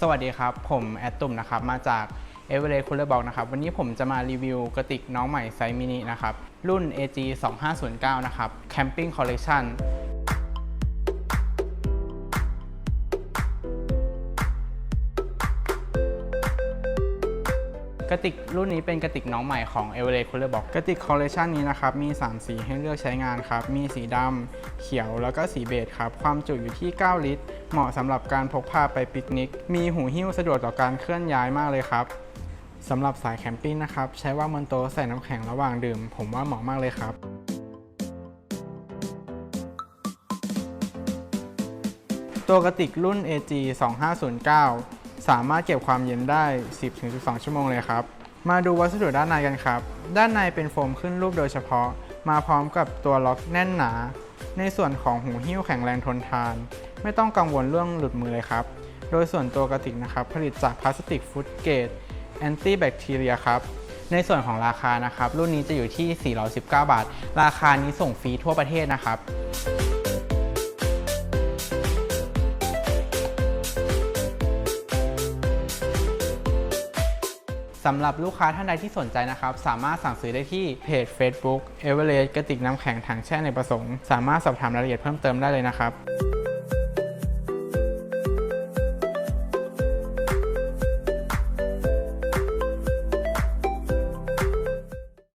สวัสดีครับ ผมแอดตุ่มนะครับ มาจาก e v e r e s t Cooler Box นะครับ วันนี้ผมจะมารีวิวกระติกน้องใหม่ไซส์มินินะครับ รุ่น AG 2509นะครับ Camping Collection กระติกรุ่นนี้เป็นกระติกน้องใหม่ของ e v e r e s t Cooler Box กระติกคอลเล t ชันนี้นะครับมี 3 สีให้เลือกใช้งานครับ มีสีดำเขียวแล้วก็สีเบจครับ ความจุอยู่ที่ 9 ลิตร เหมาะสำหรับการพกพาไปปิกนิก มีหูหิ้วสะดวกต่อการเคลื่อนย้ายมากเลยครับสำหรับสายแคมปิ้งนะครับใช้ว่างบนโต๊ะใส่น้ำแข็งระหว่างดื่ม ผมว่าเหมาะมากเลยครับตัวกระติกรุ่น AG 2509 สามารถเก็บความเย็นได้ 10-12 ชั่วโมงเลยครับ มาดูวัสดุด้านในกันครับ ด้านในเป็นโฟมขึ้นรูปโดยเฉพาะ มาพร้อมกับตัวล็อกแน่นหนา ในส่วนของหูหิ้วแข็งแรงทนทาน ไม่ต้องกังวลเรื่องหลุดมือเลยครับ โดยส่วนตัวกระติกนะครับ ผลิตจากพลาสติกฟุตเกตแอนตี้แบคทีเรียครับในส่วนของราคานะครับ รุ่นนี้จะอยู่ที่ 419 บาท ราคานี้ส่งฟรีทั่วประเทศนะครับ สำหรับลูกค้าท่านใดที่สนใจนะครับ สามารถสั่งซื้อได้ที่เพจ Facebook e v e r e s t กระติกน้ำแข็งถังแช่ในประสงค์ สามารถสอบถามรายละเอียดเพิ่มเติมได้เลยนะครับ